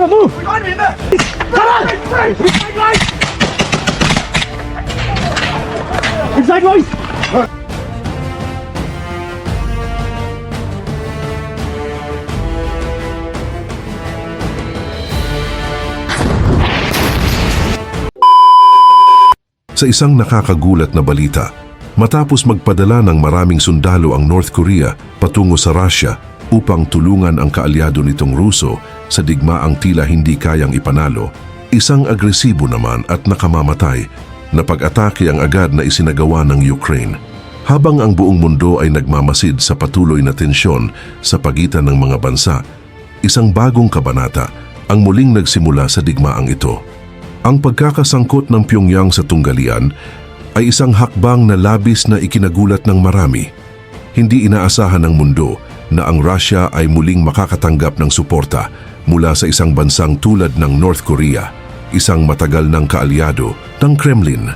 Tara, move! Inside, boys! Sa isang nakakagulat na balita, matapos magpadala ng maraming sundalo ang North Korea patungo sa Russia upang tulungan ang kaalyado nitong Ruso sa digmaang tila hindi kayang ipanalo, isang agresibo naman at nakamamatay na pag-atake ang agad na isinagawa ng Ukraine. Habang ang buong mundo ay nagmamasid sa patuloy na tensyon sa pagitan ng mga bansa, isang bagong kabanata ang muling nagsimula sa digmaang ito. Ang pagkakasangkot ng Pyongyang sa tunggalian ay isang hakbang na labis na ikinagulat ng marami. Hindi inaasahan ng mundo na ang Russia ay muling makakatanggap ng suporta mula sa isang bansang tulad ng North Korea, isang matagal ng kaalyado ng Kremlin.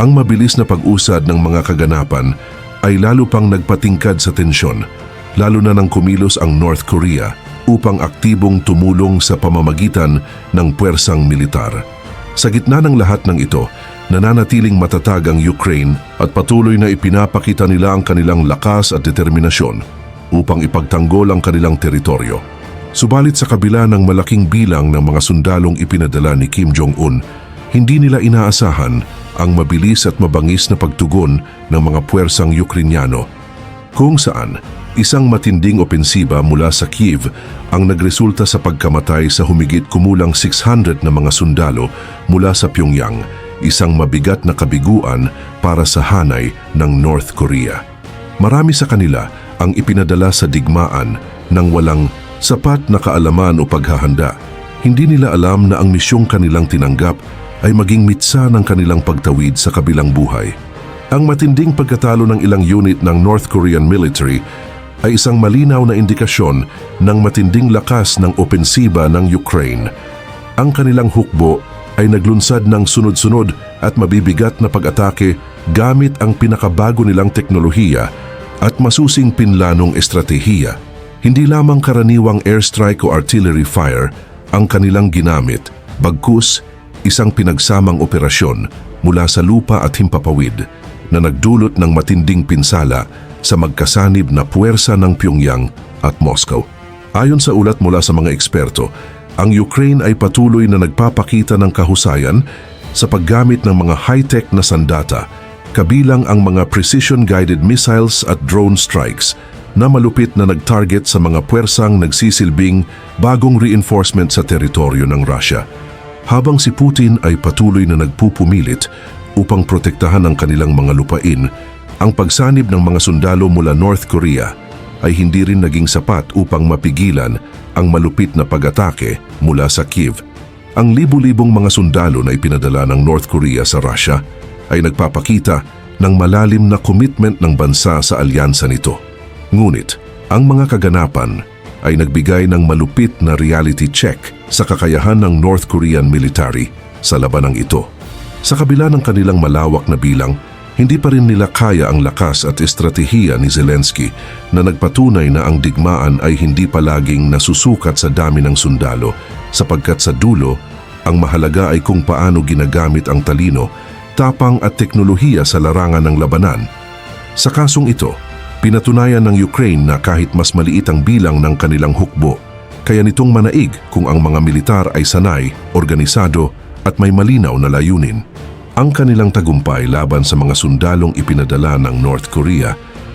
Ang mabilis na pag-usad ng mga kaganapan ay lalo pang nagpatingkad sa tensyon, lalo na nang kumilos ang North Korea upang aktibong tumulong sa pamamagitan ng puwersang militar. Sa gitna ng lahat ng ito, nananatiling matatag ang Ukraine at patuloy na ipinapakita nila ang kanilang lakas at determinasyon upang ipagtanggol ang kanilang teritoryo. Subalit sa kabila ng malaking bilang ng mga sundalong ipinadala ni Kim Jong-un, hindi nila inaasahan ang mabilis at mabangis na pagtugon ng mga puwersang Ukrainyano kung saan isang matinding opensiba mula sa Kiev ang nagresulta sa pagkamatay sa humigit kumulang 600 na mga sundalo mula sa Pyongyang, isang mabigat na kabiguan para sa hanay ng North Korea. Marami sa kanila ang ipinadala sa digmaan ng walang sapat na kaalaman o paghahanda. Hindi nila alam na ang misyong kanilang tinanggap ay maging mitsa ng kanilang pagtawid sa kabilang buhay. Ang matinding pagkatalo ng ilang unit ng North Korean military ay isang malinaw na indikasyon ng matinding lakas ng opensiba ng Ukraine. Ang kanilang hukbo ay naglunsad ng sunod-sunod at mabibigat na pag-atake gamit ang pinakabago nilang teknolohiya at masusing pinlanong estratehiya. Hindi lamang karaniwang airstrike o artillery fire ang kanilang ginamit, bagkus isang pinagsamang operasyon mula sa lupa at himpapawid na nagdulot ng matinding pinsala sa magkasanib na puwersa ng Pyongyang at Moscow. Ayon sa ulat mula sa mga eksperto, ang Ukraine ay patuloy na nagpapakita ng kahusayan sa paggamit ng mga high-tech na sandata, kabilang ang mga precision-guided missiles at drone strikes na malupit na nag-target sa mga puwersang nagsisilbing bagong reinforcement sa teritoryo ng Russia. Habang si Putin ay patuloy na nagpupumilit upang protektahan ang kanilang mga lupain, ang pagsanib ng mga sundalo mula North Korea ay hindi rin naging sapat upang mapigilan ang malupit na pag-atake mula sa Kiev. Ang libu-libong mga sundalo na ipinadala ng North Korea sa Russia ay nagpapakita ng malalim na commitment ng bansa sa alyansa nito. Ngunit, ang mga kaganapan ay nagbigay ng malupit na reality check sa kakayahan ng North Korean military sa labanang ito. Sa kabila ng kanilang malawak na bilang, hindi pa rin nila kaya ang lakas at estratehiya ni Zelensky na nagpatunay na ang digmaan ay hindi palaging nasusukat sa dami ng sundalo sapagkat sa dulo, ang mahalaga ay kung paano ginagamit ang talino, tapang at teknolohiya sa larangan ng labanan. Sa kasong ito, pinatunayan ng Ukraine na kahit mas maliit ang bilang ng kanilang hukbo, kaya nitong manaig kung ang mga militar ay sanay, organisado at may malinaw na layunin. Ang kanilang tagumpay laban sa mga sundalong ipinadala ng North Korea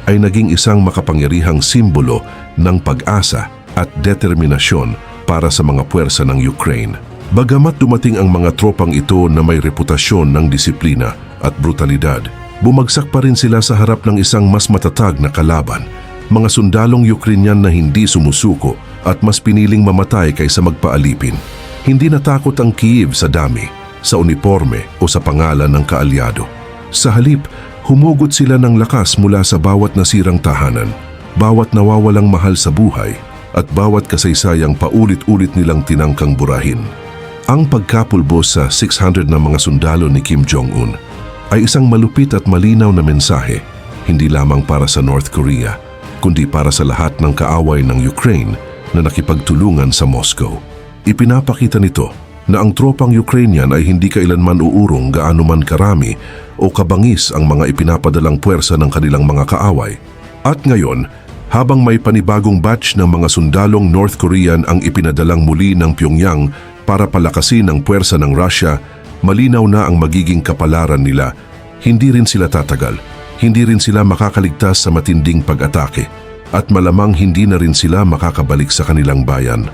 ay naging isang makapangyarihang simbolo ng pag-asa at determinasyon para sa mga puwersa ng Ukraine. Bagamat dumating ang mga tropang ito na may reputasyon ng disiplina at brutalidad, bumagsak pa rin sila sa harap ng isang mas matatag na kalaban. Mga sundalong Ukrainian na hindi sumusuko at mas piniling mamatay kaysa magpaalipin. Hindi natakot ang Kiev sa dami, sa uniforme o sa pangalan ng kaalyado. Sa halip, humugot sila ng lakas mula sa bawat nasirang tahanan, bawat nawawalang mahal sa buhay, at bawat kasaysayang paulit-ulit nilang tinangkang burahin. Ang pagkapulbos sa 600 na mga sundalo ni Kim Jong-un ay isang malupit at malinaw na mensahe, hindi lamang para sa North Korea, kundi para sa lahat ng kaaway ng Ukraine na nakipagtulungan sa Moscow. Ipinapakita nito na ang tropang Ukrainian ay hindi kailanman uurong gaano man karami o kabangis ang mga ipinapadalang puwersa ng kanilang mga kaaway. At ngayon, habang may panibagong batch ng mga sundalong North Korean ang ipinadalang muli ng Pyongyang para palakasin ang puwersa ng Russia, malinaw na ang magiging kapalaran nila. Hindi rin sila tatagal. Hindi rin sila makakaligtas sa matinding pag-atake. At malamang hindi na rin sila makakabalik sa kanilang bayan.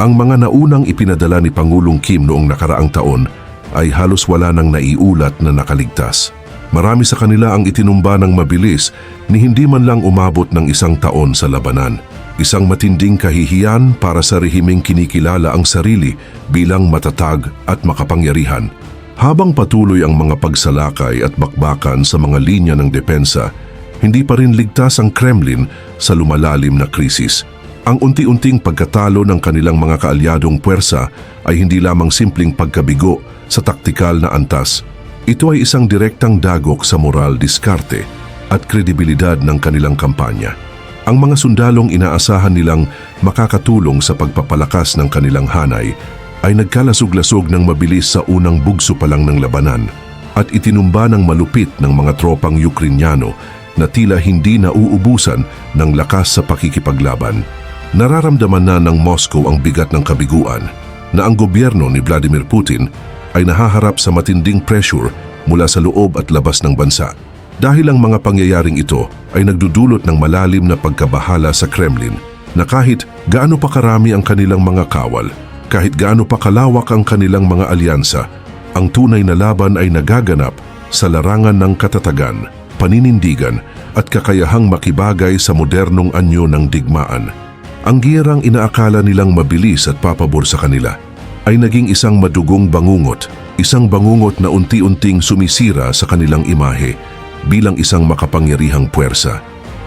Ang mga naunang ipinadala ni Pangulong Kim noong nakaraang taon ay halos wala nang naiulat na nakaligtas. Marami sa kanila ang itinumba ng mabilis ni hindi man lang umabot ng isang taon sa labanan. Isang matinding kahihiyan para sa rehimeng kinikilala ang sarili bilang matatag at makapangyarihan. Habang patuloy ang mga pagsalakay at bakbakan sa mga linya ng depensa, hindi pa rin ligtas ang Kremlin sa lumalalim na krisis. Ang unti-unting pagkatalo ng kanilang mga kaalyadong puwersa ay hindi lamang simpleng pagkabigo sa taktikal na antas. Ito ay isang direktang dagok sa moral diskarte at kredibilidad ng kanilang kampanya. Ang mga sundalong inaasahan nilang makakatulong sa pagpapalakas ng kanilang hanay ay nagkalasog-lasog ng mabilis sa unang bugso pa lang ng labanan at itinumba ng malupit ng mga tropang Ukrainyano na tila hindi nauubusan ng lakas sa pakikipaglaban. Nararamdaman na ng Moscow ang bigat ng kabiguan na ang gobyerno ni Vladimir Putin ay nahaharap sa matinding pressure mula sa loob at labas ng bansa. Dahil ang mga pangyayaring ito ay nagdudulot ng malalim na pagkabahala sa Kremlin na kahit gaano pa karami ang kanilang mga kawal, kahit gaano pa kalawak ang kanilang mga alyansa, ang tunay na laban ay nagaganap sa larangan ng katatagan, paninindigan at kakayahang makibagay sa modernong anyo ng digmaan. Ang giyerang inaakala nilang mabilis at papabor sa kanila ay naging isang madugong bangungot, isang bangungot na unti-unting sumisira sa kanilang imahe bilang isang makapangyarihang puwersa.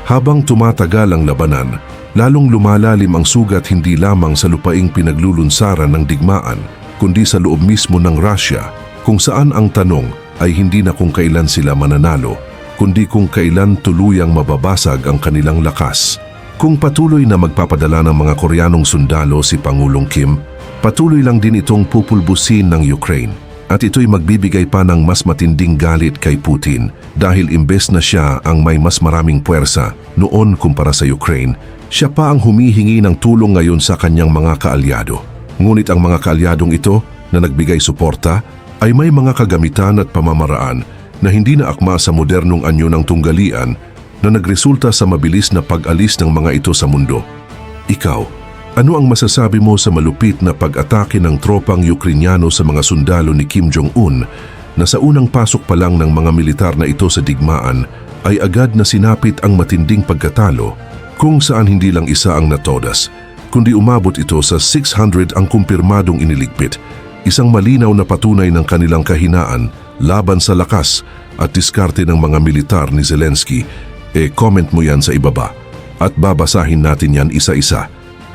Habang tumatagal ang labanan, lalong lumalalim ang sugat hindi lamang sa lupaing pinaglulunsaran ng digmaan, kundi sa loob mismo ng Russia, kung saan ang tanong ay hindi na kung kailan sila mananalo, kundi kung kailan tuluyang mababasag ang kanilang lakas. Kung patuloy na magpapadala ng mga Koreanong sundalo si Pangulong Kim, patuloy lang din itong pupulbusin ng Ukraine at ito'y magbibigay pa ng mas matinding galit kay Putin dahil imbes na siya ang may mas maraming puwersa noon kumpara sa Ukraine, siya pa ang humihingi ng tulong ngayon sa kanyang mga kaalyado. Ngunit ang mga kaalyadong ito na nagbigay suporta ay may mga kagamitan at pamamaraan na hindi na akma sa modernong anyo ng tunggalian na nagresulta sa mabilis na pag-alis ng mga ito sa mundo. Ikaw, ano ang masasabi mo sa malupit na pag-atake ng tropang Ukrainyano sa mga sundalo ni Kim Jong-un na sa unang pasok pa lang ng mga militar na ito sa digmaan ay agad na sinapit ang matinding pagkatalo kung saan hindi lang isa ang natodas, kundi umabot ito sa 600 ang kumpirmadong iniligpit, isang malinaw na patunay ng kanilang kahinaan laban sa lakas at diskarte ng mga militar ni Zelensky e comment mo yan sa ibaba at babasahin natin yan isa-isa.